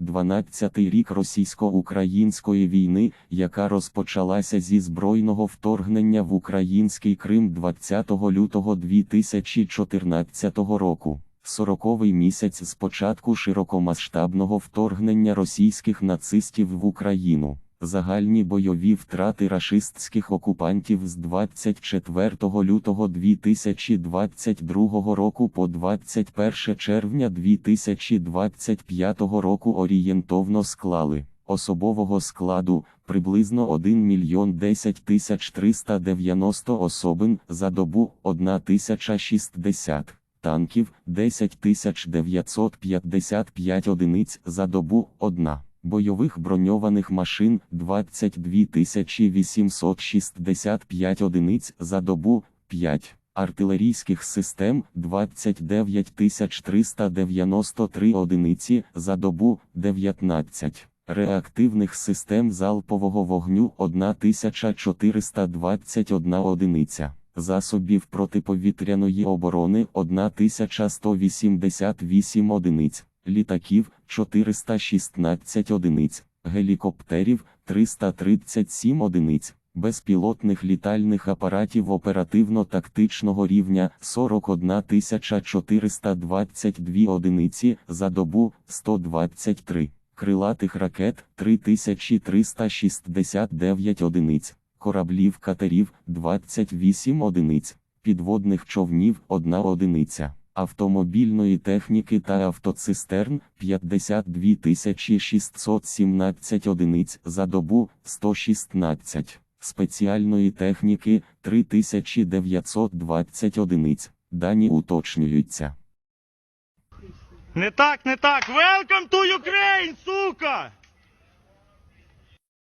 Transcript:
12-й рік російсько-української війни, яка розпочалася зі збройного вторгнення в український Крим 20 лютого 2014 року. Сороковий місяць з початку широкомасштабного вторгнення російських нацистів в Україну. Загальні бойові втрати рашистських окупантів з 24 лютого 2022 року по 21 червня 2025 року орієнтовно склали особового складу приблизно 1 мільйон 10 тисяч 390 особин за добу 1060 танків 10 955 одиниць за добу 1, бойових броньованих машин 22 865 одиниць за добу 5, артилерійських систем 29 393 одиниці за добу 19. Реактивних систем залпового вогню 1421 одиниця, засобів протиповітряної оборони 1188 одиниць, літаків 416 одиниць, гелікоптерів 337 одиниць, безпілотних літальних апаратів оперативно-тактичного рівня 41 422 одиниці за добу 123 крилатих ракет 3369 одиниць, кораблів катерів 28 одиниць, підводних човнів 1 одиниця, автомобільної техніки та автоцистерн 52 617 одиниць за добу 116, спеціальної техніки 3920 одиниць, дані уточнюються. Не так, не так. Welcome to Ukraine!